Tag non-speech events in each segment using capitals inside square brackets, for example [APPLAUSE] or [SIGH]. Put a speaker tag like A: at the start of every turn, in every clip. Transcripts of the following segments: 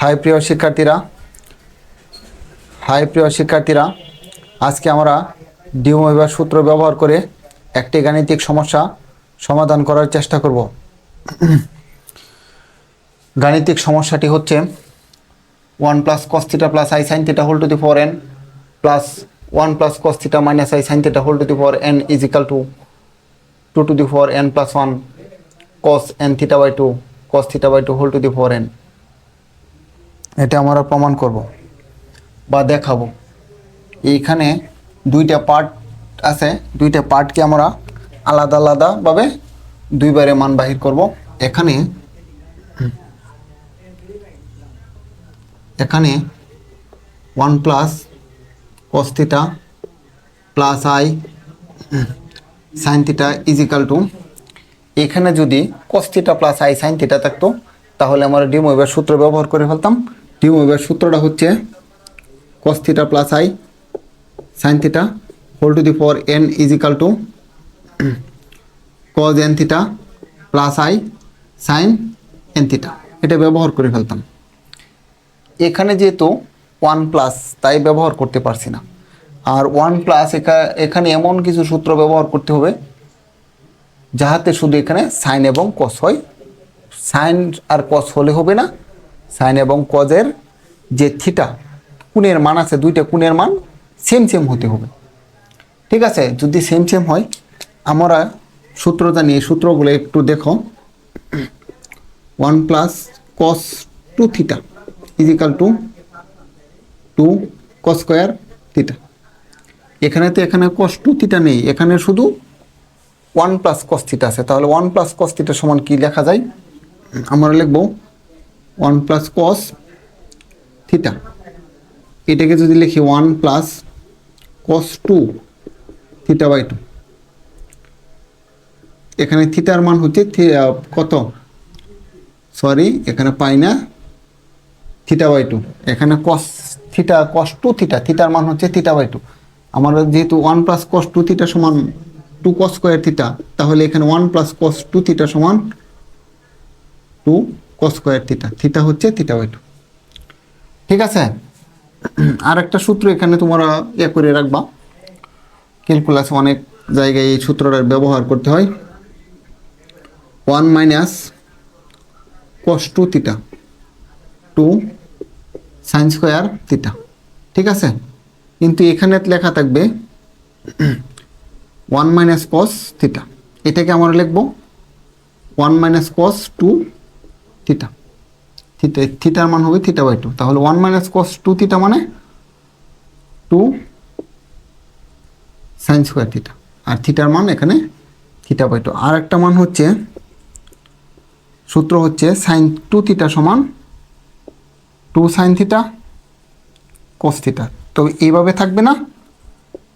A: High প্রিয় শিক্ষার্থীরা, high প্রিয় শিক্ষার্থীরা, আজকে আমরা ডিউমোভিবার সূত্র ব্যবহার করে একটি গাণিতিক সমস্যা সমাধান করার চেষ্টা করব। গাণিতিক সমস্যাটি হচ্ছে one plus cos theta plus i sine theta whole to the four n plus one plus cos theta minus i sine theta whole to the four n is equal to two to the four n plus one cos n theta by two, cos theta by two whole to the four n. এটা আমরা প্রমাণ করব বা দেখাবো। এইখানে দুইটা part আছে, দুইটা পার্টকে আমরা আলাদা আলাদাভাবে দুইবারে মান বাহির করব। এখানে এখানে one plus cos theta plus i sine is equal to এখানে যদি cos theta plus i sine theta থাকতো, তাহলে আমরা ডিমোইবার সূত্র ব্যবহার করে ফেলতাম। ডিমোইবার সূত্রটা হচ্ছে cos theta plus i sine theta whole to the four n is equal to cos n theta plus i sine n theta এটা ব্যবহার করে ফেলতাম। এখানে যেহেতু ওয়ান প্লাস তাই ব্যবহার করতে পারছি না। আর ওয়ান প্লাস এখানে এমন কিছু সূত্র ব্যবহার করতে হবে, যাহাতে শুধু এখানে সাইন এবং কস হয়। সাইন আর কস হলে হবে না সাইন এবং কজের যে থিটা কোণের মান আছে, দুইটা কোণের মান সেম সেম হতে হবে। ঠিক আছে? যদি সেম সেম হয়, আমরা সূত্র জানি, এই সূত্রগুলো একটু দেখো। One plus cos two theta is equal to two cos square theta এখানে তো এখানে কস টু থিটা নেই, এখানে শুধু ওয়ান প্লাস কস থিটা আছে। তাহলে ওয়ান প্লাস কস থিটা সমান কি লেখা যায়? আমরা লিখব ওয়ান প্লাস কস থিটা। এটাকে যদি লিখি one plus cos two theta by two. এখানে থিটার মান হচ্ছে কত? সরি, এখানে পাই না। Theta by two. এখানে cos theta, cos two theta. থিটার মান হচ্ছে থিটা বাই টু। আমার যেহেতু one plus cos two theta সমান টু কস স্কোয়ার থিটা, তাহলে এখানে one plus cos two theta সমান two cos square theta theta হচ্ছে থিটা বাই টু ঠিক আছে? [CLEARS THROAT] আর একটা সূত্র এখানে তোমরা ইয়ে করে রাখবা। ক্যালকুলাস অনেক জায়গায় এই সূত্রটার ব্যবহার করতে হয়। One minus cos two theta two sine square theta ঠিক আছে? কিন্তু এখানে লেখা থাকবে ওয়ান মাইনাস কস থিটা এটাকে আমরা লিখব one minus cos two theta theta থিটার মান হবে থিটা বাই টু তাহলে one minus cos two theta মানে টু সাইন স্কোয়ার থিটা আর থিটার মান এখানে থিটা বাই টু আর একটা মান হচ্ছে, সূত্র হচ্ছে সাইন টু থিটা সমান two sine theta cos theta তো এইভাবে থাকবে না,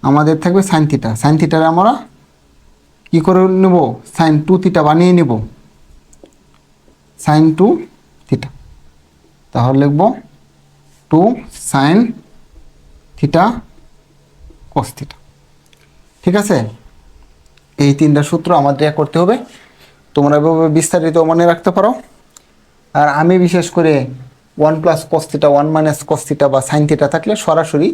A: আমাদের থাকবে সাইন থিটা সাইন থিটারে আমরা কী করে নেব? সাইন টু থিটা বানিয়ে নেব। সাইন টু থিটা তাহলে লিখব two sine theta cos theta ঠিক আছে? এই তিনটা সূত্র আমাদের করতে হবে। তোমরা এভাবে বিস্তারিত মনে রাখতে পারো। আর আমি বিশেষ করে one plus cos theta one minus cos theta বা সাইন থিটা থাকলে সরাসরি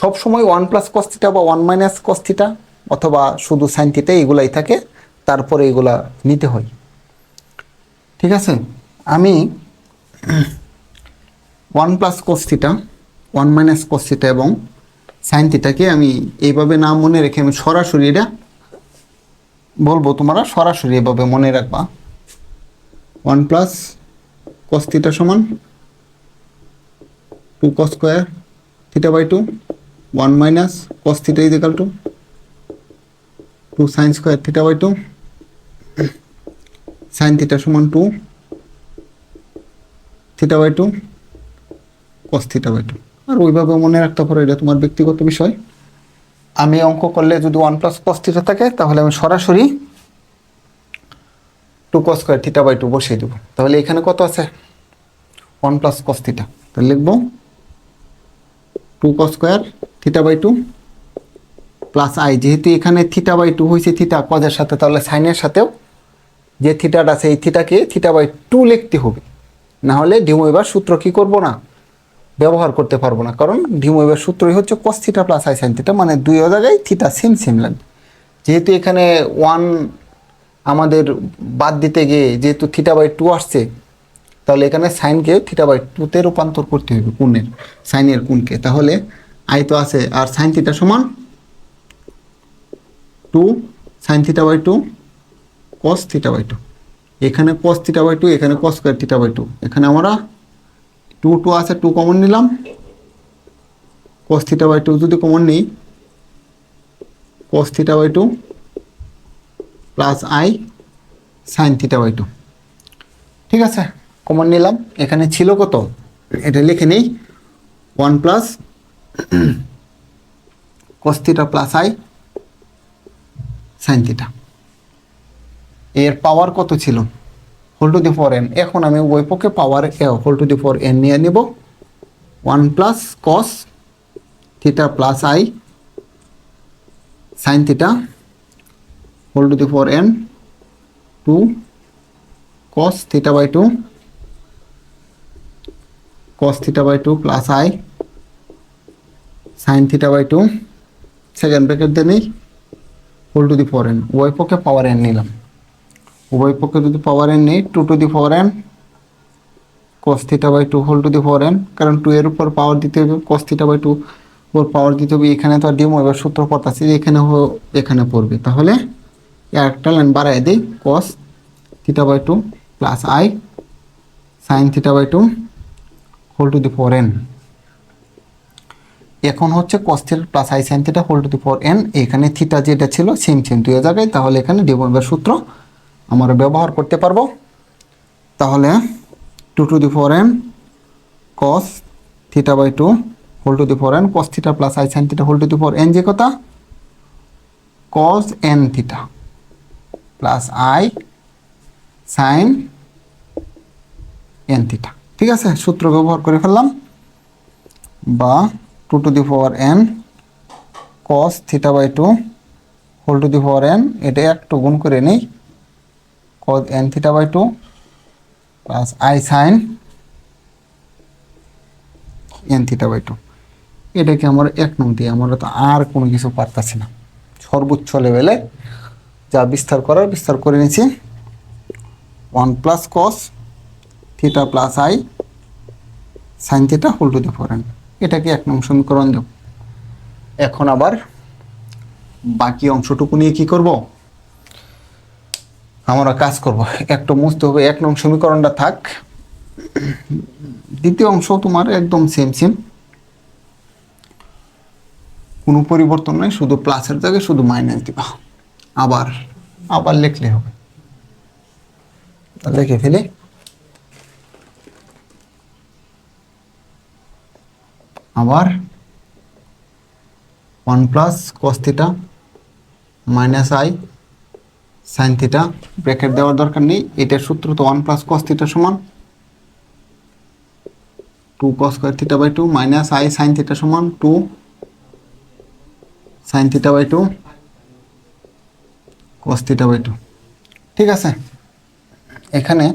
A: সবসময় ওয়ান প্লাস কস্তিটা বা ওয়ান মাইনাস কস্তিটা অথবা শুধু সাইন থিটা এগুলাই থাকে, তারপরে এগুলা নিতে হয়। ঠিক আছে? আমি one plus cos theta one minus cos theta এবং সাইন থিটাকে আমি এইভাবে না মনে রেখে আমি সরাসরি এটা বলব তোমরা, সরাসরি এভাবে মনে রাখবা। ওয়ান প্লাস কস সমান two cos square theta by two one minus cos theta is equal to two sine square theta by two sine theta সমান two theta by two cos theta by two আর ওইভাবে মনে রাখতে পারো, এটা তোমার ব্যক্তিগত বিষয়। আমি অঙ্ক করলে যদি ওয়ান প্লাস কস থিটা থাকে, তাহলে আমি সরাসরি two cos square theta by two বসিয়ে দেবো। তাহলে এখানে কত আছে? ওয়ান প্লাস কস থিটা তাহলে লিখব two cos square theta by two plus i যেহেতু এখানে থিটা বাই টু হয়েছে থিটা কজের সাথে, তাহলে সাইনের সাথেও যে থিটাটা এই থিটাকে থিটা বাই টু লিখতে হবে। না হলে ডিমোয়েবার সূত্র কি করব না? ব্যবহার করতে পারব না। কারণ ডিমোয়েবার সূত্রই হচ্ছে cos theta plus i sine theta মানে দুই জায়গায় থিটা সেম সেম লাগবে। যেহেতু এখানে ওয়ান আমাদের বাদ দিতে গিয়ে যেহেতু থিটা বাই টু আসছে, তাহলে এখানে সাইনকে থিটা বাই টুতে রূপান্তর করতে হবে কোণের সাইনের কোণকে। তাহলে আই তো আছে, আর সাইন থিটা সমান two sine theta by two cos theta by two এখানে কস থিটা বাই টু এখানে cos square theta by two এখানে আমরা টু টু আছে টু কমন নিলাম। কস থিটা বাই টু যদি কমন নিই cos theta by two plus i sine theta by two ঠিক আছে কমন নিলাম। এখানে ছিল কত? এটা লিখে নেই। One plus cos theta plus i sine theta এর পাওয়ার কত ছিল? Whole to the four n এখন আমি ওই পক্ষে power A whole to the four n নিয়ে নেব। One plus cos theta plus i sine theta whole to the four n two cos theta by 2 cos theta by 2 plus i sin theta by 2 second bracket দিয়ে নেই whole to the four n উভয় পক্ষে power N নিলাম। উভয় পক্ষে যদি power N নেই two to the four n cos theta by 2 whole to the four n কারণ টু এর উপর পাওয়ার দিতে হবে, cos theta by 2 উপর পাওয়ার দিতে হবে, এখানে তো আর ডিমো এবার সূত্র পড়তাছি এখানে হো- এখানে পড়বে। তাহলে একটা লাইন বাড়াই দিই, cos theta by 2 plus i sin theta by 2 whole to the 4n এখন হচ্ছে cos theta plus sine sin whole to the the 4n এখানে থিটা যেটা ছিল সেম সেম দুই জায়গায়, তাহলে এখানে ডিমোভার সূত্র আমরা ব্যবহার করতে পারব। তাহলে two to the four n cos theta by two whole to the four n cos theta plus i sine theta whole to the four n যে কথা cos n theta plus i sine n theta ঠিক আছে? সূত্র ব্যবহার করে ফেললাম। বা two to the power n cos theta by two whole to the power n এটা একটু গুণ করে নিই। Cos n theta by two plus i sine n theta by two এটাকে আমরা এক নং দিয়ে, আমরা তো আর কোনো কিছু পারতাছি না। সর্বোচ্চ লেভেলে যা বিস্তার করার, বিস্তার করে নিয়েছি। One plus cos theta plus i sine theta whole to the four এটাকে এক নং সমীকরণ দেব। এখন আবার বাকি অংশটুকু নিয়ে কি করব? আমরা কাজ করব। একটু মুছতে হবে, এক নং সমীকরণটা থাক। দ্বিতীয় অংশ তোমার একদম সেম সেম কোনো পরিবর্তন নাই, শুধু প্লাসের জায়গায় শুধু মাইনাস দিবা। আবার আবার লিখলে হবে। লিখে ফেলে। আবার one plus cos theta minus i sine theta bracket দেওয়ার দরকার নেই। এটার সূত্র তো ওয়ান প্লাস কস থিটা সমান। Two cos square theta by two minus i sine theta সমান two sine theta by two cos theta by two ঠিক আছে? এখানে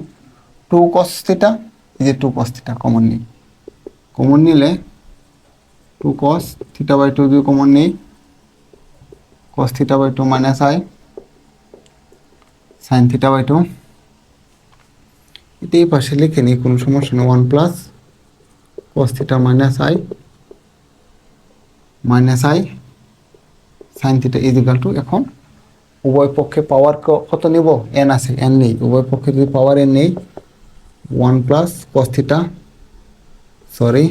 A: টু কস থিটা এই যে টু কস থিটা কমন নিই। কমন নিলে two cos theta by two যদি common নেই cos theta by two minus i sine theta by two এটা এই পাশে লিখে নিই, কোনো সমস্যা নেই one plus cos theta minus i minus i sine theta is equal to এখন উভয় পক্ষে পাওয়ার কত নেব? এন আছে এন নেই। উভয় পক্ষে যদি পাওয়ার এন নেই one plus cos theta sorry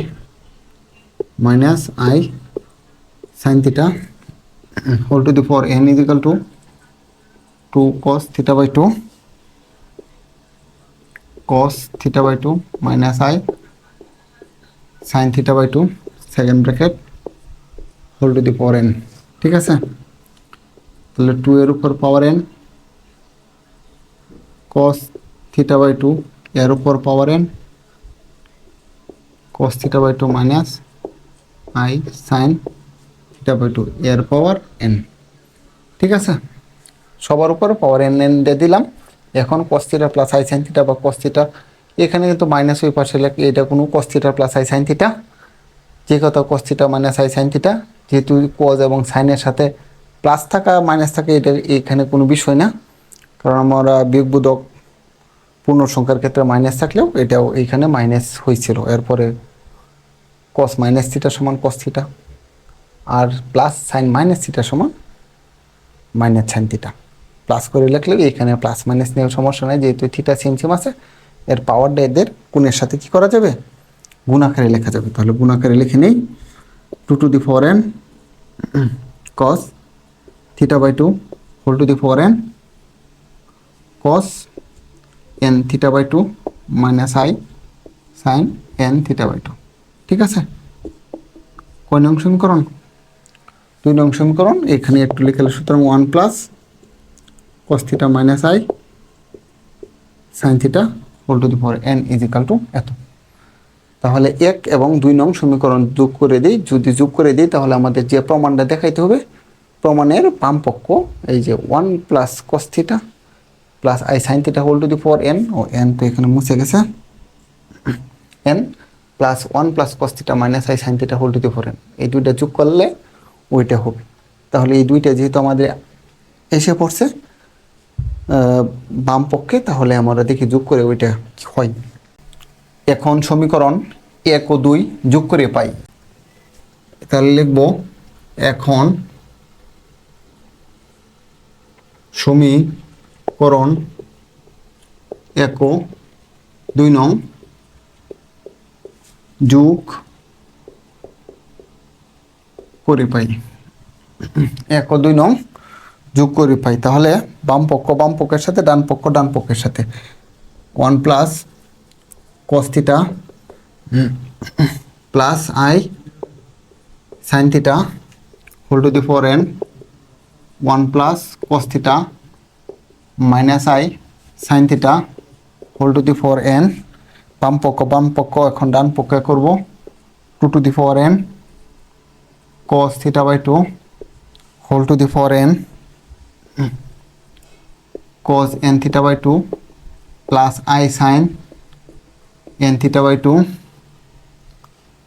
A: minus i sine theta whole to the four n is equal to two cos theta by two cos theta by two minus i sine theta by two second bracket whole to the power n ঠিক আছে তাহলে two এর উপর power n cos theta by two এর উপর power n cos theta by two minus i sine theta by two এর power n ঠিক আছে সবার উপরে পাওয়ার এন এন দিলাম। এখন cos theta plus i sine theta বা কস থিটা এখানে কিন্তু মাইনাস ওই পাশে লেখে, এটা কোনো cos theta plus i sine theta যে কথা cos theta minus i sine theta যেহেতু কজ এবং সাইনের সাথে প্লাস থাকা মাইনাস থাকা, এটা এখানে কোনো বিষয় না। কারণ আমরা বিয়োগবোধক পূর্ণ সংখ্যার ক্ষেত্রে মাইনাস থাকলেও এটাও এইখানে মাইনাস হয়েছিল। এরপরে কস মাইনাস থিটা সমান কস থিটা আর প্লাস সাইন মাইনাস থিটা সমান মাইনাস সাইন থিটা প্লাস করে লিখলেও এখানে প্লাস মাইনাস নিয়ে সমস্যা নেই, যেহেতু থিটা সেম সেম আছে, এর পাওয়ারটা এদের গুণের সাথে কি করা যাবে? গুণাকারে লেখা যাবে। তাহলে গুণাকারে লিখে নেই two to the four n cos theta by two whole to the four n cos n theta by two minus i sine n theta by two ঠিক আছে? কয় নং সমীকরণ? দুই নং সমীকরণ, এখানে একটু লিখে সুতরাং one plus cos theta minus i sine theta whole to the four n is equal to এত। তাহলে এক এবং দুই নং সমীকরণ যোগ করে দিই, যদি যোগ করে দিই, তাহলে আমাদের যে প্রমাণটা দেখাইতে হবে, প্রমাণের বাম পক্ষ এই যে one plus cos theta plus i sine theta whole to the four n O n তো এখানে মুছে গেছে। N plus one plus cos theta minus i sine theta whole to the four n এই দুইটা যোগ করলে ওইটা হবে। তাহলে এই দুইটা যেহেতু আমাদের এসে পড়ছে বাম পক্ষে, তাহলে আমরা দেখি যোগ করে ওইটা হয়। এখন সমীকরণ এক ও দুই যোগ করে পাই। তাহলে লিখব, এখন সমীকরণ এক ও দুই নং যোগ করে পাই। এক ও দুই নং যোগ করে পাই তাহলে বাম পক্ষ বাম পক্ষের সাথে ডান পক্ষ ডান পক্ষের সাথে। One plus plus i sin theta whole to the 4 n 1 plus cos theta minus i sin theta whole to the 4 n বাম পক্ষ বাম পক্ষ এখন ডান পক্ষে করব। Two to the four n cos theta by two whole to the four n cos n theta by two plus i sine n theta by two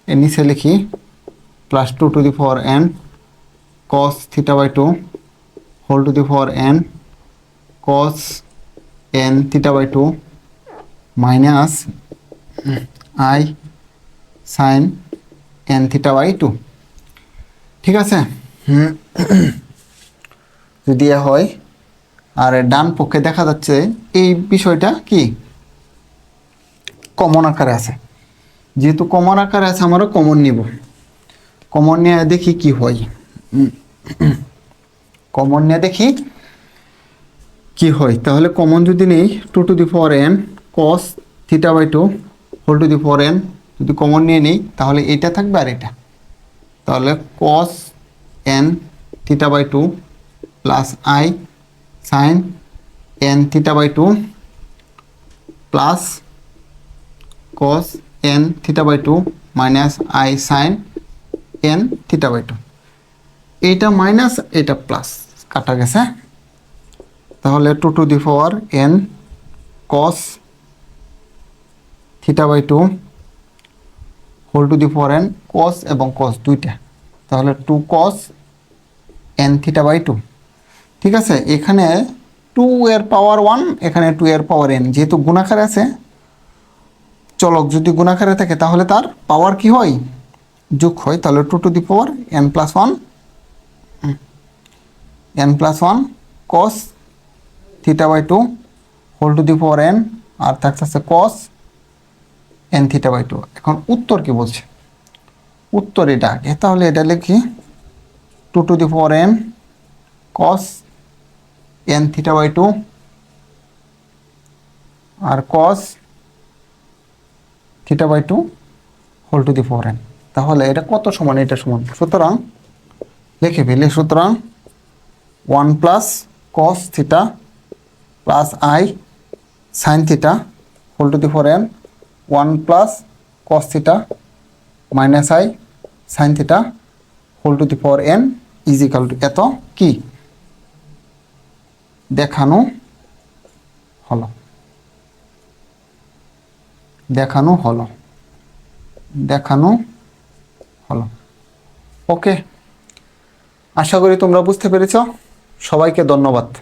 A: এর নিচে লিখি plus two to the four n cos theta by two whole to the four n cos n theta by two minus i sine n theta by two ঠিক আছে। যদি হয়, আর ডান পক্ষে দেখা যাচ্ছে এই বিষয়টা কি? কমন আকারে আছে। যেহেতু কমন আকারে আছে আমরা কমন নিব। কমন নিয়ে দেখি কি হয়। কমন নিয়ে দেখি কি হয়। তাহলে কমন যদি নেই two to the four n cos theta by two whole to the four n যদি কমন নিয়ে নিই, তাহলে এটা থাকবে আর এটা। তাহলে cos n theta by two plus i sine n theta by two plus cos n theta by two minus i sine n theta by two এইটা মাইনাস এটা প্লাস কাটা গেছে। তাহলে two to the power n cos theta by two whole to the power n cos এবং cos দুইটা। তাহলে two cos n theta by two ঠিক আছে? এখানে টু এর পাওয়ার ওয়ান এখানে টু এর পাওয়ার এন যেহেতু গুণাকার আছে, চলক যদি গুণাকারে থাকে, তাহলে তার পাওয়ার কি হয়? যোগ হয়, তাহলে two to the power n plus one n plus one cos theta by two whole to the power n আর থাকতেছে cos n theta by two এখন উত্তর কি বলছে? উত্তর এটা তাহলে এটা লিখি two to the power n cos n theta by two R cos theta by two whole to the four n তাহলে এটা কত সমান? এটা সমান। সুতরাং লিখে ফেলি, সুতরাং one plus cos theta plus i sine theta whole to the four n one plus cos theta minus i sine theta whole to the four n is equal to এত কি? দেখানো হলো। দেখানো হলো। দেখানো হলো। ওকে আশা করি তোমরা বুঝতে পেরেছ। সবাইকে ধন্যবাদ।